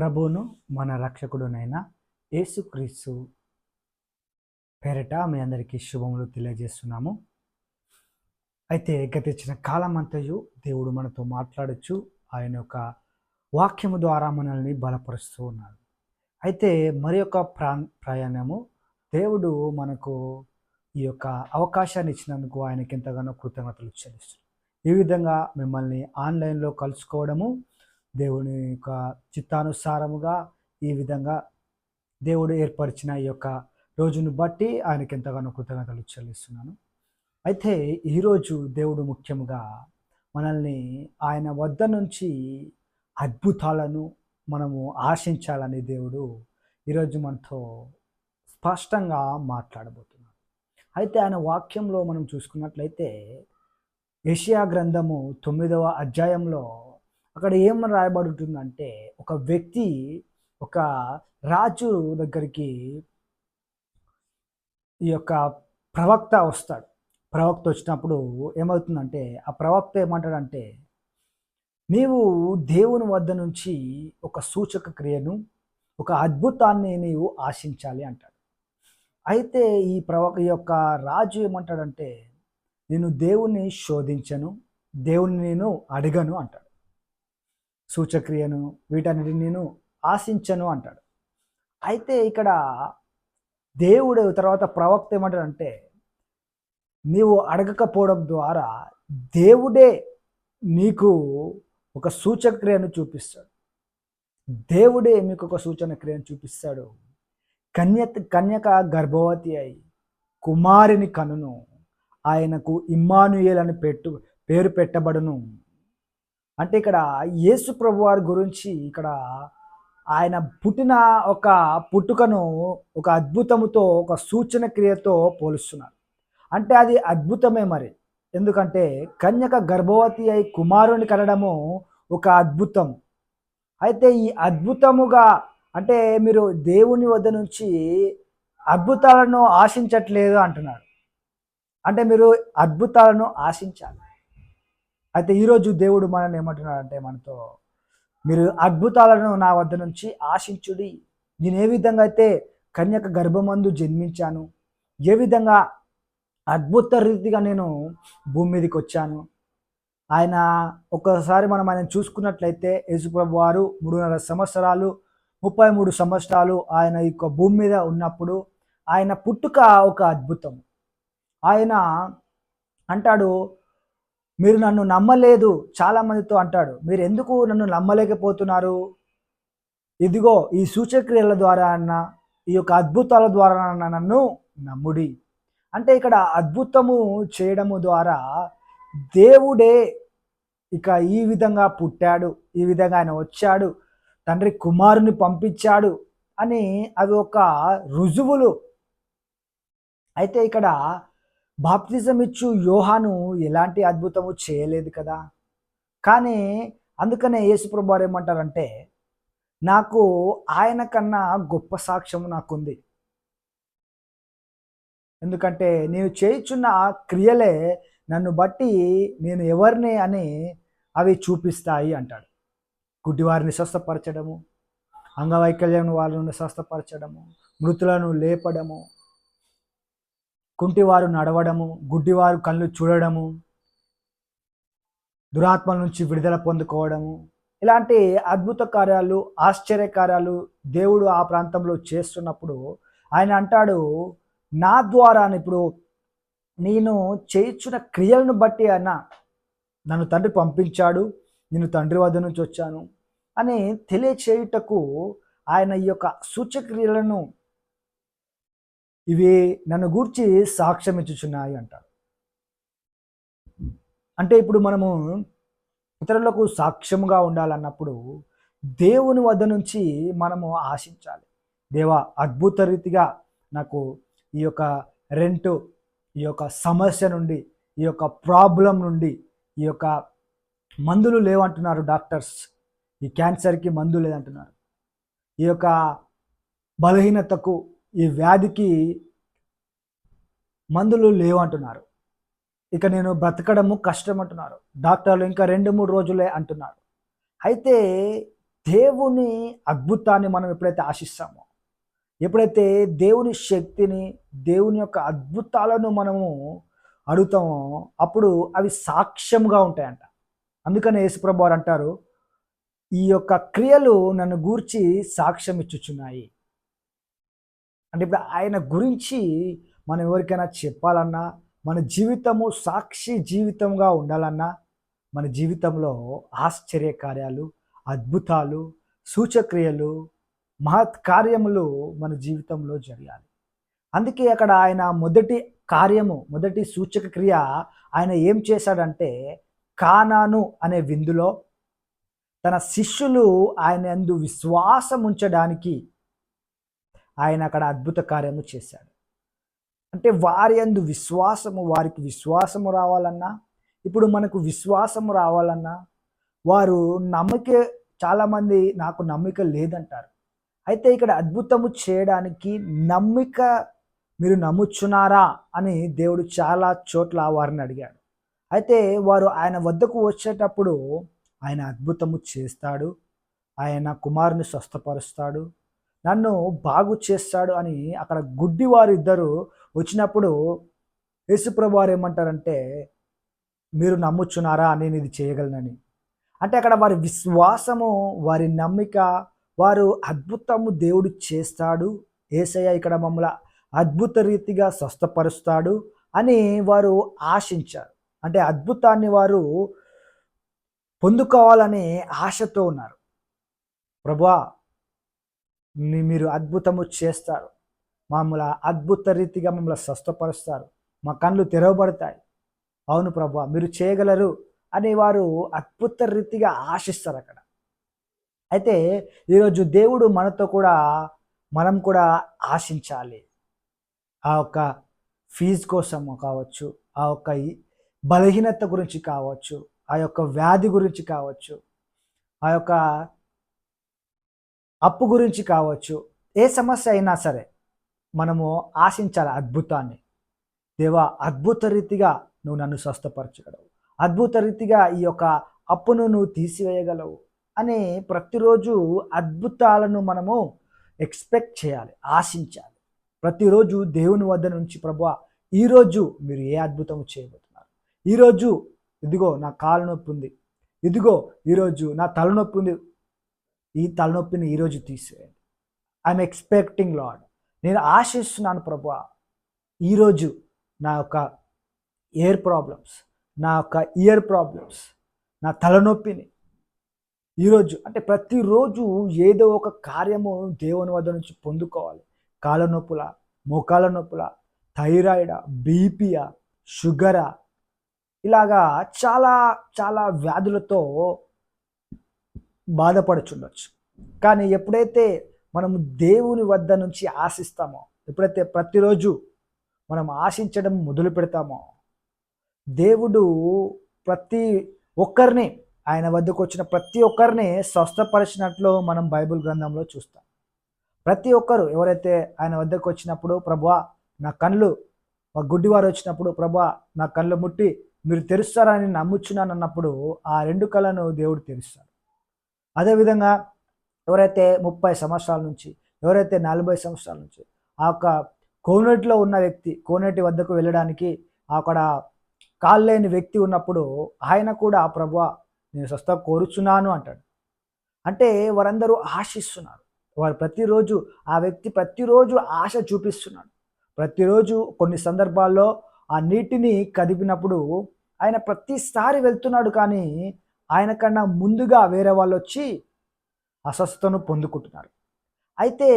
ప్రభువును మన రక్షకుడునైన యేసుక్రీస్తు పేరిట మీ అందరికీ శుభములు తెలియజేస్తున్నాము. అయితే గతించిన కాలం అంతయు దేవుడు మనతో మాట్లాడచ్చు ఆయన యొక్క వాక్యము ద్వారా మనల్ని బలపరుస్తూ ఉన్నాడు. అయితే మరి యొక్క ప్రా ప్రయాణము దేవుడు మనకు ఈ యొక్క అవకాశాన్ని ఇచ్చినందుకు ఆయనకి ఎంతగానో కృతజ్ఞతలు చెల్లిస్తున్నాం. ఈ విధంగా మిమ్మల్ని ఆన్లైన్లో కలుసుకోవడము దేవుని యొక్క చిత్తానుసారముగా ఈ విధంగా దేవుడు ఏర్పరిచిన ఈ యొక్క రోజును బట్టి ఆయనకి ఎంతగానో కృతజ్ఞతలు చెల్లిస్తున్నాను. అయితే ఈరోజు దేవుడు ముఖ్యంగా మనల్ని ఆయన వద్ద నుంచి అద్భుతాలను మనము ఆశించాలని దేవుడు ఈరోజు మనతో స్పష్టంగా మాట్లాడబోతున్నాడు. అయితే ఆయన వాక్యంలో మనం చూసుకున్నట్లయితే ఏషియా గ్రంథము తొమ్మిదవ అధ్యాయంలో అక్కడ ఏమని రాయబడి ఉంటుందంటే ఒక వ్యక్తి ఒక రాజు దగ్గరికి ఈ యొక్క ప్రవక్త వస్తాడు. ప్రవక్త వచ్చినప్పుడు ఏమవుతుందంటే ఆ ప్రవక్త ఏమంటాడంటే నీవు దేవుని వద్ద నుంచి ఒక సూచక క్రియను ఒక అద్భుతాన్ని నీవు ఆశించాలి అంటాడు. అయితే ఈ ప్రవక్ ఈ యొక్క రాజు ఏమంటాడంటే నేను దేవుణ్ణి శోధించను దేవుణ్ణి నేను అడగను అంటాడు. సూచక్రియను వీటన్నిటిని నేను ఆశించను అంటాడు. అయితే ఇక్కడ దేవుడు తర్వాత ప్రవక్త ఏమంటాడంటే నీవు అడగకపోవడం ద్వారా దేవుడే నీకు ఒక సూచక క్రియను చూపిస్తాడు. దేవుడే మీకు ఒక సూచన క్రియను చూపిస్తాడు. కన్య కన్యక గర్భవతి అయి కుమారుని కనును. ఆయనకు ఇమ్మానుయేల్ అని పెట్టు పేరు పెట్టబడును. అంటే ఇక్కడ యేసు ప్రభు వారి గురించి ఇక్కడ ఆయన పుట్టిన ఒక పుట్టుకను ఒక అద్భుతముతో ఒక సూచన క్రియతో పోలుస్తున్నారు. అంటే అది అద్భుతమే మరి. ఎందుకంటే కన్యక గర్భవతి అయి కుమారుని కనడము ఒక అద్భుతం. అయితే ఈ అద్భుతముగా అంటే మీరు దేవుని వద్ద నుంచి అద్భుతాలను ఆశించట్లేదు అంటున్నాడు అంటే మీరు అద్భుతాలను ఆశించాలి. అయితే ఈరోజు దేవుడు మనల్ని ఏమంటున్నాడంటే మనతో మీరు అద్భుతాలను నా వద్ద నుంచి ఆశించుడి. నేను ఏ విధంగా అయితే కన్యక గర్భమందు జన్మించాను ఏ విధంగా అద్భుత రీతిగా నేను భూమి మీదకి వచ్చాను? ఆయన ఒక్కసారి మనం ఆయన చూసుకున్నట్లయితే యేసుప్రభు వారు మూడున్నర సంవత్సరాలు ముప్పై మూడు సంవత్సరాలు ఆయన యొక్క భూమి మీద ఉన్నప్పుడు ఆయన పుట్టుక ఒక అద్భుతం. ఆయన అంటాడు మీరు నన్ను నమ్మలేదు చాలామందితో అంటాడు. మీరు ఎందుకు నన్ను నమ్మలేకపోతున్నారు? ఇదిగో ఈ సూచక్రియల ద్వారా అన్న ఈ యొక్క అద్భుతాల ద్వారా అన్న నన్ను నమ్ముడి. అంటే ఇక్కడ అద్భుతము చేయడము ద్వారా దేవుడే ఇక ఈ విధంగా పుట్టాడు ఈ విధంగా ఆయన వచ్చాడు తండ్రి కుమారుని పంపించాడు అని అవి ఒక రుజువులు. అయితే ఇక్కడ బాప్తిజం ఇచ్చు యోహాను ఎలాంటి అద్భుతము చేయలేదు కదా? కానీ అందుకనే యేసుప్రభు వారు ఏమంటారంటే నాకు ఆయన కన్నా గొప్ప సాక్ష్యము నాకుంది. ఎందుకంటే నేను చేయుచున్న ఆ క్రియలే నన్ను బట్టి నేను ఎవరిని అని అవి చూపిస్తాయి అంటాడు. గుడ్డివారిని స్వస్థపరచడము అంగవైకల్యం వాళ్ళను స్వస్థపరచడము మృతులను లేపడము కుంటివారు నడవడము గుడ్డివారు కళ్ళు చూడడము దురాత్మల నుంచి విడుదల పొందుకోవడము. ఇలాంటి అద్భుత కార్యాలు ఆశ్చర్య కార్యాలు దేవుడు ఆ ప్రాంతంలో చేస్తున్నప్పుడు ఆయన అంటాడు నా ద్వారా ఇప్పుడు నేను చేయించిన క్రియలను బట్టి ఆయన నన్ను తండ్రి పంపించాడు నేను తండ్రి వద్ద నుంచి వచ్చాను అని తెలియచేయుటకు ఆయన ఈ యొక్క సూచక్రియలను ఇవి నన్ను గూర్చి సాక్ష్యం ఇచ్చుచున్నాయి అంటారు. అంటే ఇప్పుడు మనము ఇతరులకు సాక్ష్యముగా ఉండాలన్నప్పుడు దేవుని వద్ద నుంచి మనము ఆశించాలి. దేవా అద్భుత రీతిగా నాకు ఈ యొక్క రెంట్ ఈ యొక్క సమస్య నుండి ఈ యొక్క ప్రాబ్లం నుండి ఈ యొక్క మందులు లేవంటున్నారు డాక్టర్స్. ఈ క్యాన్సర్కి మందు లేదంటున్నారు. ఈ యొక్క బలహీనతకు ఈ వ్యాధికి మందులు లేవంటున్నారు ఇక నేను బ్రతకడము కష్టం అంటున్నారు. డాక్టర్లు ఇంకా రెండు మూడు రోజులే అంటున్నారు. అయితే దేవుని అద్భుతాన్ని మనం ఎప్పుడైతే ఆశిస్తామో ఎప్పుడైతే దేవుని శక్తిని దేవుని యొక్క అద్భుతాలను మనము అడుగుతామో అప్పుడు అవి సాక్ష్యంగా ఉంటాయంట. అందుకనే యేసుప్రభు వారు అంటారు ఈ యొక్క క్రియలు నన్ను గూర్చి సాక్ష్యం ఇచ్చుచున్నాయి. అంటే ఇప్పుడు ఆయన గురించి మనం ఎవరికైనా చెప్పాలన్నా మన జీవితము సాక్షి జీవితంగా ఉండాలన్నా మన జీవితంలో ఆశ్చర్య కార్యాలు అద్భుతాలు సూచక్రియలు మహత్ కార్యములు మన జీవితంలో జరగాలి. అందుకే అక్కడ ఆయన మొదటి కార్యము మొదటి సూచక క్రియ ఆయన ఏం చేశాడంటే కానాను అనే విందులో తన శిష్యులు ఆయన అందు విశ్వాసం ఉంచడానికి ఆయన అక్కడ అద్భుత కార్యము చేశాడు. అంటే వారి అందు విశ్వాసము వారికి విశ్వాసము రావాలన్నా ఇప్పుడు మనకు విశ్వాసము రావాలన్నా వారు నమ్మక చాలామంది నాకు నమ్మిక లేదంటారు. అయితే ఇక్కడ అద్భుతము చేయడానికి నమ్మిక మీరు నమ్ముచున్నారా అని దేవుడు చాలా చోట్ల వారిని అడిగాడు. అయితే వారు ఆయన వద్దకు వచ్చేటప్పుడు ఆయన అద్భుతము చేస్తాడు ఆయన కుమారుని స్వస్థపరుస్తాడు నన్ను బాగు చేస్తాడు అని అక్కడ గుడ్డి వారిద్దరు వచ్చినప్పుడు యేసుప్రభు వారు ఏమంటారంటే మీరు నమ్ముచున్నారా? నేను ఇది చేయగలనని. అంటే అక్కడ వారి విశ్వాసము వారి నమ్మిక వారు అద్భుతము దేవుడు చేస్తాడు. ఏసయ్య ఇక్కడ మమ్మల్ని అద్భుత రీతిగా స్వస్థపరుస్తాడు అని వారు ఆశించారు. అంటే అద్భుతాన్ని వారు పొందుకోవాలనే ఆశతో ఉన్నారు. ప్రభా మీరు అద్భుతము చేస్తారు. మమ్మల్ని అద్భుత రీతిగా మమ్మల్ని స్వస్థపరుస్తారు. మా కళ్ళు తెరవబడతాయి. అవును ప్రభా మీరు చేయగలరు అని వారు అద్భుత రీతిగా ఆశిస్తారు అక్కడ. అయితే ఈరోజు దేవుడు మనతో కూడా మనం కూడా ఆశించాలి. ఆ యొక్క ఫీజు కోసం కావచ్చు ఆ యొక్క బలహీనత గురించి కావచ్చు ఆ యొక్క వ్యాధి గురించి కావచ్చు ఆ యొక్క అప్పు గురించి కావచ్చు ఏ సమస్య అయినా సరే మనము ఆశించాలి అద్భుతాన్ని. దేవా అద్భుత రీతిగా నువ్వు నన్ను స్వస్థపరచగలవు. అద్భుత రీతిగా ఈ యొక్క అప్పును నువ్వు తీసివేయగలవు అని ప్రతిరోజు అద్భుతాలను మనము ఎక్స్పెక్ట్ చేయాలి ఆశించాలి. ప్రతిరోజు దేవుని వద్ద నుంచి ప్రభు ఈరోజు మీరు ఏ అద్భుతం చేయబోతున్నారు? ఈరోజు ఇదిగో నా కాలు నొప్పి ఉంది. ఇదిగో ఈరోజు నా తలనొప్పి ఉంది. ఈ తలనొప్పిని ఈరోజు తీసివేయండి. ఐఎమ్ ఎక్స్పెక్టింగ్ లాడ్ నేను ఆశిస్తున్నాను ప్రభు. ఈరోజు నా యొక్క ఎయిర్ ప్రాబ్లమ్స్ నా యొక్క ఇయర్ ప్రాబ్లమ్స్ నా తలనొప్పిని ఈరోజు అంటే ప్రతిరోజు ఏదో ఒక కార్యము దేవుని వద్ద నుంచి పొందుకోవాలి. కాళ్ళ నొప్పుల మోకాళ్ళ నొప్పుల థైరాయిడా బీపీయా షుగరా ఇలాగా చాలా చాలా వ్యాధులతో బాధపడుచుండొచ్చు. కానీ ఎప్పుడైతే మనము దేవుని వద్ద నుంచి ఆశిస్తామో ఎప్పుడైతే ప్రతిరోజు మనం ఆశించడం మొదలు పెడతామో దేవుడు ప్రతి ఒక్కరిని ఆయన వద్దకు వచ్చిన ప్రతి ఒక్కరిని స్వస్థపరిచినట్లు మనం బైబిల్ గ్రంథంలో చూస్తాం. ప్రతి ఒక్కరు ఎవరైతే ఆయన వద్దకు వచ్చినప్పుడు ప్రభా నా కళ్ళు మా గుడ్డివారు వచ్చినప్పుడు ప్రభా నా కళ్ళు ముట్టి మీరు తెరుస్తారని నమ్ముచున్నాను అన్నప్పుడు ఆ రెండు కళ్ళను దేవుడు తెరుస్తాడు. అదేవిధంగా ఎవరైతే ముప్పై సంవత్సరాల నుంచి ఎవరైతే నలభై సంవత్సరాల నుంచి ఆ యొక్క కోనేటిలో ఉన్న వ్యక్తి కోనేటి వద్దకు వెళ్ళడానికి అక్కడ కాళ్ళు లేని వ్యక్తి ఉన్నప్పుడు ఆయన కూడా ప్రభు నేను స్వస్థ కోరుచున్నాను అంటాడు. అంటే వారందరూ ఆశిస్తున్నారు. వారు ప్రతిరోజు ఆ వ్యక్తి ప్రతిరోజు ఆశ చూపిస్తున్నాడు. ప్రతిరోజు కొన్ని సందర్భాల్లో ఆ నీటిని కదిపినప్పుడు ఆయన ప్రతిసారి వెళ్తున్నాడు కానీ ఆయన కన్నా ముందుగా వేరే వాళ్ళు వచ్చి అస్వస్థతను పొందుకుంటున్నారు. అయితే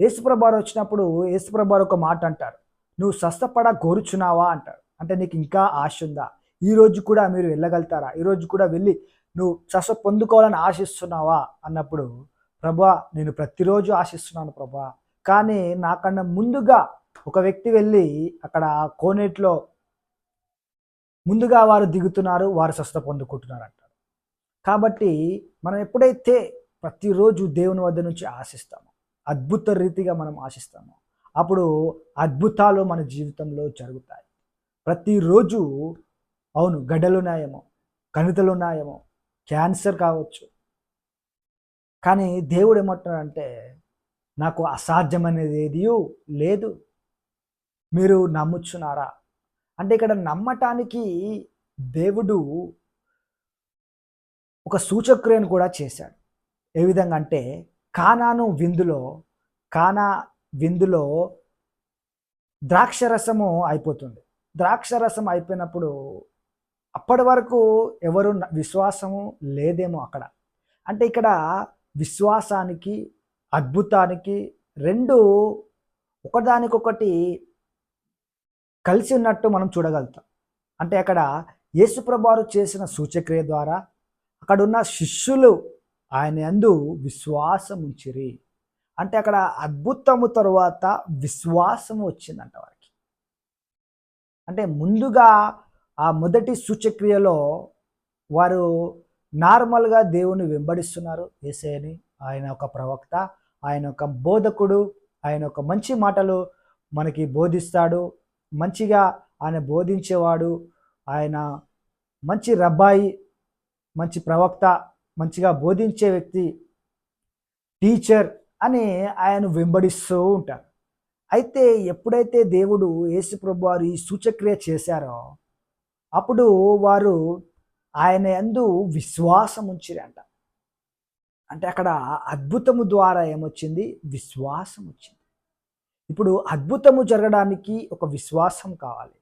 యేసుప్రభారు వచ్చినప్పుడు యేసుప్రభారు ఒక మాట అంటారు. నువ్వు స్వస్థపడ కోరుచున్నావా అంటారు. అంటే నీకు ఇంకా ఆశ ఉందా? ఈ రోజు కూడా మీరు వెళ్ళగలుగుతారా? ఈ రోజు కూడా వెళ్ళి నువ్వు స్వస్థ పొందుకోవాలని ఆశిస్తున్నావా? అన్నప్పుడు ప్రభా నేను ప్రతిరోజు ఆశిస్తున్నాను ప్రభా. కానీ నాకన్నా ముందుగా ఒక వ్యక్తి వెళ్ళి అక్కడ కోనేట్లో ముందుగా వారు దిగుతున్నారు వారు స్వస్థ పొందుకుంటున్నారు అంటారు. కాబట్టి మనం ఎప్పుడైతే ప్రతిరోజు దేవుని వద్ద నుంచి ఆశిస్తామో అద్భుత రీతిగా మనం ఆశిస్తామో అప్పుడు అద్భుతాలు మన జీవితంలో జరుగుతాయి. ప్రతిరోజు అవును గడ్డలున్నాయేమో కణితలున్నాయేమో క్యాన్సర్ కావచ్చు. కానీ దేవుడు ఏమంటున్నాడంటే నాకు అసాధ్యమనేది ఏది లేదు. మీరు నమ్ముచున్నారా? అంటే ఇక్కడ నమ్మటానికి దేవుడు ఒక సూచక్రియను కూడా చేశాడు. ఏ విధంగా అంటే కానాను విందులో కానా విందులో ద్రాక్షరసము అయిపోతుంది. ద్రాక్షరసం అయిపోయినప్పుడు అప్పటి వరకు ఎవరు విశ్వాసము లేదేమో అక్కడ. అంటే ఇక్కడ విశ్వాసానికి అద్భుతానికి రెండు ఒకదానికొకటి కలిసి ఉన్నట్టు మనం చూడగలుగుతాం. అంటే అక్కడ యేసుప్రభారు చేసిన సూచక్రియ ద్వారా అక్కడున్న శిష్యులు ఆయన అందు విశ్వాసం ఉంచిరి. అంటే అక్కడ అద్భుతము తరువాత విశ్వాసం వచ్చిందంట వారికి. అంటే ముందుగా ఆ మొదటి సూచక్రియలో వారు నార్మల్గా దేవుని వెంబడిస్తున్నారు. ఏసేని ఆయన ఒక ప్రవక్త ఆయన ఒక బోధకుడు ఆయన ఒక మంచి మాటలు మనకి బోధిస్తాడు. మంచిగా ఆయన బోధించేవాడు ఆయన మంచి రబ్బాయి మంచి ప్రవక్త మంచిగా బోధించే వ్యక్తి టీచర్ అని ఆయన వెంబడిస్తూ ఉంటారు. అయితే ఎప్పుడైతే దేవుడు యేసుప్రభు వారు ఈ సూచక్రియ చేశారో అప్పుడు వారు ఆయన అందు విశ్వాసం ఉంచిరంట. అంటే అక్కడ అద్భుతము ద్వారా ఏమొచ్చింది? విశ్వాసం వచ్చింది. ఇప్పుడు అద్భుతము జరగడానికి ఒక విశ్వాసం కావాలి.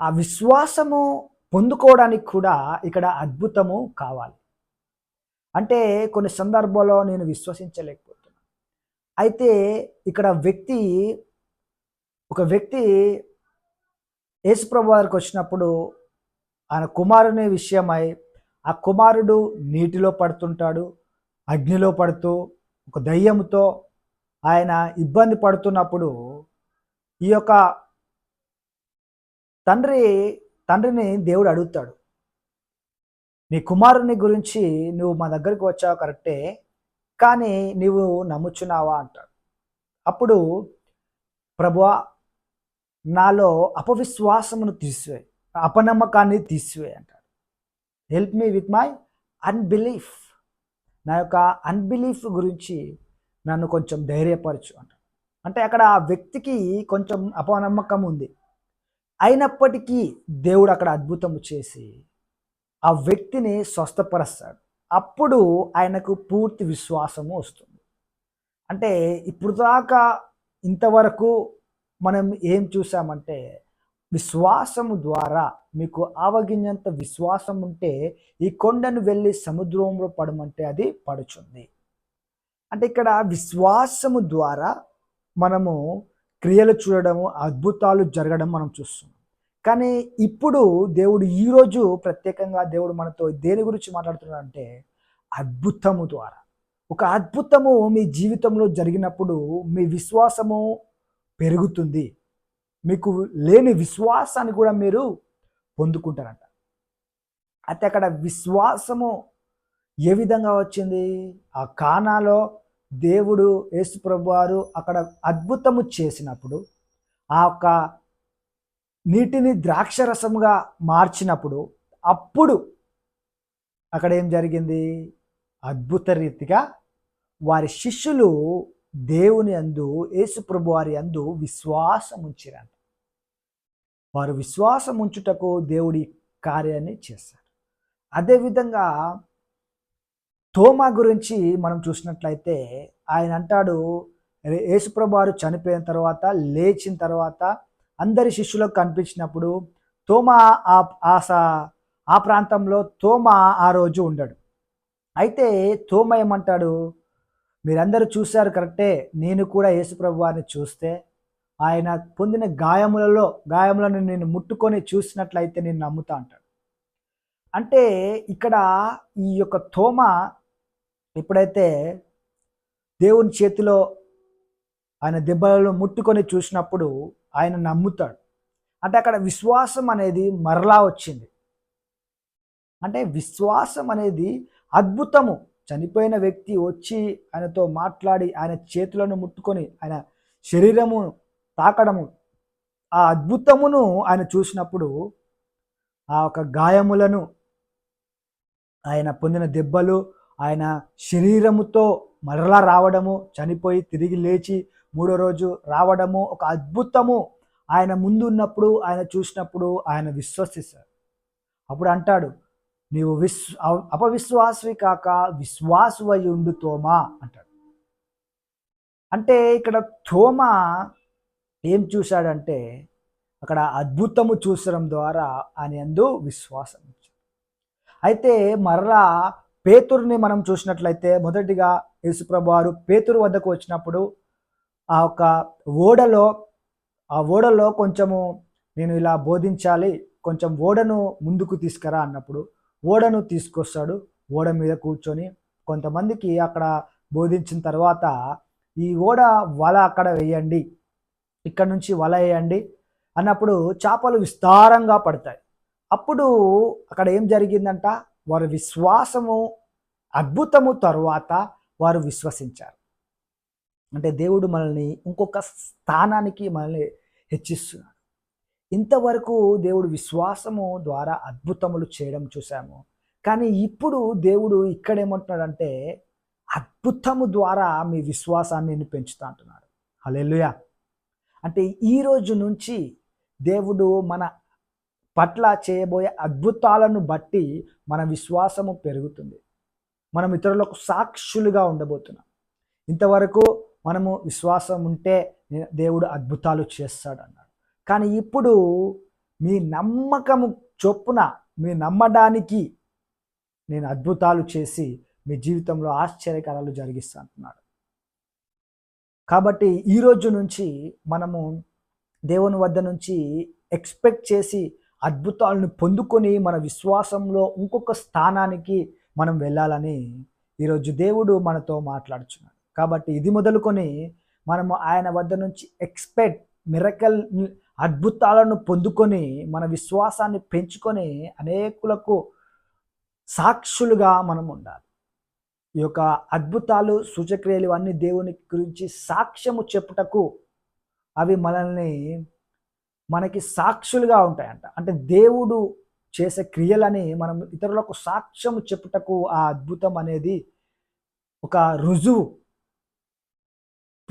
ఆ విశ్వాసము పొందుకోవడానికి కూడా ఇక్కడ అద్భుతము కావాలి. అంటే కొన్ని సందర్భాల్లో నేను విశ్వసించలేకపోతున్నాను అయితే ఇక్కడ వ్యక్తి ఒక వ్యక్తి యేసుప్రభు వారికి వచ్చినప్పుడు ఆయన కుమారుని విషయమై ఆ కుమారుడు నీటిలో పడుతుంటాడు అగ్నిలో పడుతూ ఒక దయ్యంతో ఆయన ఇబ్బంది పడుతున్నప్పుడు ఈ యొక్క తండ్రి తండ్రిని దేవుడు అడుగుతాడు నీ కుమారుని గురించి నువ్వు మా దగ్గరికి వచ్చావు కరెక్టే కానీ నువ్వు నమ్ముచున్నావా? అంటాడు. అప్పుడు ప్రభువా నాలో అపవిశ్వాసమును తీసివే అపనమ్మకాన్ని తీసివే అంటాడు. Help me with my unbelief నా యొక్క అన్బిలీఫ్ గురించి నన్ను కొంచెం ధైర్యపరచు అంటాడు. అంటే అక్కడ ఆ వ్యక్తికి కొంచెం అపనమ్మకం ఉంది. అయినప్పటికీ దేవుడు అక్కడ అద్భుతము చేసి ఆ వ్యక్తిని స్వస్థపరుస్తాడు. అప్పుడు ఆయనకు పూర్తి విశ్వాసము వస్తుంది. అంటే ఇప్పుడు దాకా ఇంతవరకు మనం ఏం చూసామంటే విశ్వాసము ద్వారా మీకు ఆవగింజంత విశ్వాసం ఉంటే ఈ కొండను వెళ్ళి సముద్రంలో పడమంటే అది పడుచుంది. అంటే ఇక్కడ విశ్వాసము ద్వారా మనము క్రియలు చూడడము అద్భుతాలు జరగడం మనం చూస్తున్నాం. కానీ ఇప్పుడు దేవుడు ఈరోజు ప్రత్యేకంగా దేవుడు మనతో దేని గురించి మాట్లాడుతున్నాడు అంటే అద్భుతము ద్వారా. ఒక అద్భుతము మీ జీవితంలో జరిగినప్పుడు మీ విశ్వాసము పెరుగుతుంది. మీకు లేని విశ్వాసాన్ని కూడా మీరు పొందుకుంటారంట. అయితే అక్కడ విశ్వాసము ఏ విధంగా వచ్చింది? ఆ కానాలో దేవుడు యేసుప్రభు వారు అక్కడ అద్భుతము చేసినప్పుడు ఆ యొక్క నీటిని ద్రాక్షరసముగా మార్చినప్పుడు అప్పుడు అక్కడ ఏం జరిగింది? అద్భుత రీతిగా వారి శిష్యులు దేవుని అందు యేసుప్రభు వారి అందు విశ్వాసం ఉంచిరంట వారు విశ్వాసం ఉంచుటకు దేవుడి కార్యాన్ని చేశారు అదేవిధంగా తోమా గురించి మనం చూసినట్లయితే ఆయన అంటాడు యేసుప్రభువారు చనిపోయిన తర్వాత లేచిన తర్వాత అందరి శిష్యులకు కనిపించినప్పుడు తోమా ఆ ఆశ ఆ ప్రాంతంలో తోమా ఆ రోజు ఉండడు. అయితే తోమ ఏమంటాడు మీరందరూ చూశారు కరెక్టే నేను కూడా యేసుప్రభు వారిని చూస్తే ఆయన పొందిన గాయములలో గాయములను నేను ముట్టుకొని చూసినట్లయితే నేను నమ్ముతా అంటాడు. అంటే ఇక్కడ ఈ యొక్క తోమ ఎప్పుడైతే దేవుని చేతిలో ఆయన దెబ్బలను ముట్టుకొని చూసినప్పుడు ఆయన నమ్ముతాడు. అంటే అక్కడ విశ్వాసం అనేది మరలా వచ్చింది. అంటే విశ్వాసం అనేది అద్భుతము. చనిపోయిన వ్యక్తి వచ్చి ఆయనతో మాట్లాడి ఆయన చేతులను ముట్టుకొని ఆయన శరీరము తాకడము ఆ అద్భుతమును ఆయన చూసినప్పుడు ఆ ఒక గాయములను ఆయన పొందిన దెబ్బలు ఆయన శరీరముతో మరలా రావడము చనిపోయి తిరిగి లేచి మూడో రోజు రావడము ఒక అద్భుతము. ఆయన ముందు ఉన్నప్పుడు ఆయన చూసినప్పుడు ఆయన విశ్వసిస్తారు. అప్పుడు అంటాడు నీవు విశ్ అపవిశ్వాసవి కాక విశ్వాసువై ఉండు తోమా అంటాడు. అంటే ఇక్కడ తోమా ఏం చూశాడంటే అక్కడ అద్భుతము చూసడం ద్వారా ఆయన ఎందు విశ్వాసం అయితే మరలా పేతురుని మనం చూసినట్లయితే మొదటిగా యేసుప్రభు వారు పేతురు వద్దకు వచ్చినప్పుడు ఆ యొక్క ఓడలో ఆ ఓడలో కొంచెము నేను ఇలా బోధించాలి కొంచెం ఓడను ముందుకు తీసుకురా అన్నప్పుడు ఓడను తీసుకొస్తాడు ఓడ మీద కూర్చొని. కొంతమందికి అక్కడ బోధించిన తర్వాత ఈ ఓడ వల అక్కడ వేయండి ఇక్కడ నుంచి వల వేయండి అన్నప్పుడు చేపలు విస్తారంగా పడతాయి. అప్పుడు అక్కడ ఏం జరిగిందంట? వారి విశ్వాసము అద్భుతము తరువాత వారు విశ్వసించారు. అంటే దేవుడు మనల్ని ఇంకొక స్థానానికి మనల్ని హెచ్చిస్తున్నాడు. ఇంతవరకు దేవుడు విశ్వాసము ద్వారా అద్భుతములు చేయడం చూసాము కానీ ఇప్పుడు దేవుడు ఇక్కడ ఏమంటున్నాడంటే అద్భుతము ద్వారా మీ విశ్వాసాన్ని నేను పెంచుతా అంటున్నాడు. హలెలుయా అంటే ఈరోజు నుంచి దేవుడు మన పట్ల చేయబోయే అద్భుతాలను బట్టి మన విశ్వాసము పెరుగుతుంది. మనం ఇతరులకు సాక్షులుగా ఉండబోతున్నాం. ఇంతవరకు మనము విశ్వాసం ఉంటే దేవుడు అద్భుతాలు చేస్తాడు అన్నాడు కానీ ఇప్పుడు మీ నమ్మకము చొప్పున మీ నమ్మడానికి నేను అద్భుతాలు చేసి మీ జీవితంలో ఆశ్చర్యకరాలు జరిగిస్తా అంటున్నాడు కాబట్టి ఈరోజు నుంచి మనము దేవుని వద్ద నుంచి ఎక్స్పెక్ట్ చేసి అద్భుతాలను పొందుకొని మన విశ్వాసంలో ఇంకొక స్థానానికి మనం వెళ్ళాలని ఈరోజు దేవుడు మనతో మాట్లాడుచున్నాడు. కాబట్టి ఇది మొదలుకొని మనము ఆయన వద్ద నుంచి ఎక్స్పెక్ట్ మిరకల్ అద్భుతాలను పొందుకొని మన విశ్వాసాన్ని పెంచుకొని అనేకులకు సాక్షులుగా మనం ఉండాలి. ఈ యొక్క అద్భుతాలు సూచక్రియలు ఇవన్నీ దేవుని గురించి సాక్ష్యము చెప్పుటకు అవి మనల్ని మనకి సాక్షులుగా ఉంటాయంట. అంటే దేవుడు చేసే క్రియలని మనం ఇతరులకు సాక్ష్యం చెప్పుటకు ఆ అద్భుతం అనేది ఒక రుజువు.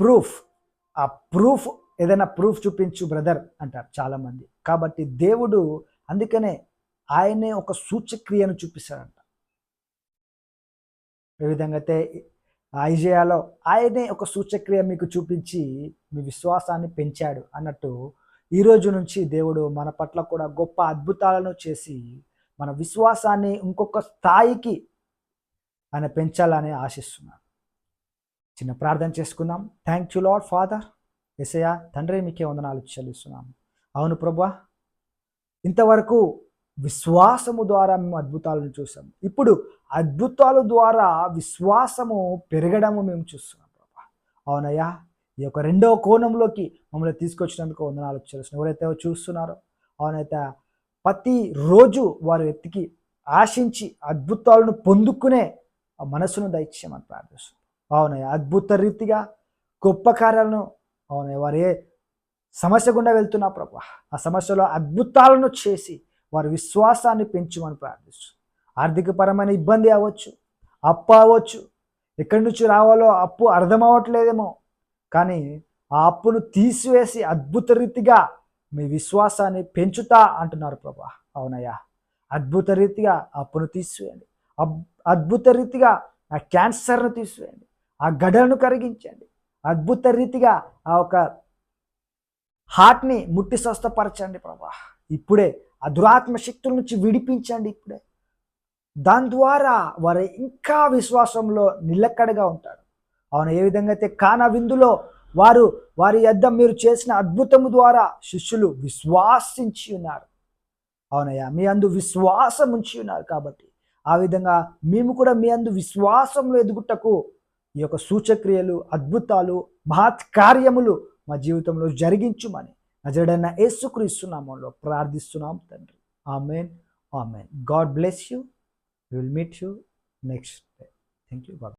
ప్రూఫ్. ఆ ప్రూఫ్ ఏదైనా ప్రూఫ్ చూపించు బ్రదర్ అంటారు చాలామంది. కాబట్టి దేవుడు అందుకనే ఆయనే ఒక సూచక్రియను చూపిస్తాడంట. ఏ విధంగా అయితే ఐజయాలో ఆయనే ఒక సూచక్రియ మీకు చూపించి మీ విశ్వాసాన్ని పెంచాడు అన్నట్టు ఈరోజు నుంచి దేవుడు మన పట్ల కూడా గొప్ప అద్భుతాలను చేసి మన విశ్వాసాన్ని ఇంకొక స్థాయికి ఆయన పెంచాలని ఆశిస్తున్నాను చిన్న ప్రార్థన చేసుకుందాం. థ్యాంక్ యూ లాడ్ ఫాదర్ ఎసయ తండ్రి మీకే వందనాలు చెల్లిస్తున్నాం. అవును ప్రభా ఇంతవరకు విశ్వాసము ద్వారా మేము అద్భుతాలను చూసాము ఇప్పుడు అద్భుతాల ద్వారా విశ్వాసము పెరగడము మేము చూస్తున్నాం ప్రభా. అవునయ్యా ఈ యొక్క రెండవ కోణంలోకి మమ్మల్ని తీసుకొచ్చినందుకు వందనాలు చెల్లిస్తున్నాం. ఎవరైతే చూస్తున్నారో అవునైతే ప్రతి రోజు వారు ఎత్తికి ఆశించి అద్భుతాలను పొందుకునే ఆ మనసును దయచేయమని ప్రార్థిస్తున్నాం. అవునయ్య అద్భుత రీతిగా గొప్ప కార్యాలను అవునయ్య వారు ఏ సమస్య గుండా వెళ్తున్నా ప్రభా ఆ సమస్యలో అద్భుతాలను చేసి వారి విశ్వాసాన్ని పెంచమని ప్రార్థిస్తు ఆర్థికపరమైన ఇబ్బంది అవ్వచ్చు అప్పు అవ్వచ్చు ఎక్కడి నుంచి రావాలో అప్పు అర్థం అవ్వట్లేదేమో కానీ ఆ అప్పును తీసివేసి అద్భుత రీతిగా మీ విశ్వాసాన్ని పెంచుతా అంటున్నారు ప్రభా. అవునయ్యా. అద్భుత రీతిగా అప్పును తీసివేయండి. అద్భుత రీతిగా ఆ క్యాన్సర్ను తీసివేయండి. ఆ గడలను కరిగించండి. అద్భుత రీతిగా ఆ ఒక హార్ట్ని ముట్టి స్వస్థపరచండి ప్రభా. ఇప్పుడే ఆ దురాత్మ శక్తుల నుంచి విడిపించండి ఇప్పుడే. దాని ద్వారా వారు ఇంకా విశ్వాసంలో నిలకడగా ఉంటారు. అవును ఏ విధంగా అయితే కానా విందులో వారు వారి యొద్ద మీరు చేసిన అద్భుతము ద్వారా శిష్యులు విశ్వాసించి ఉన్నారు. అవునయ్యా మీ అందు విశ్వాసం ఉంచి ఉన్నారు కాబట్టి. ఆ విధంగా మేము కూడా మీ అందు విశ్వాసంలో ఎదుగుటకు ఈ యొక్క సూచక్రియలు అద్భుతాలు మహత్కార్యములు మా జీవితంలో జరిగించుమని నజడైన యేసుక్రీస్తున్నామంలో ప్రార్థిస్తున్నాం తండ్రి. Amen amen. God bless you. Will meet you next day thank you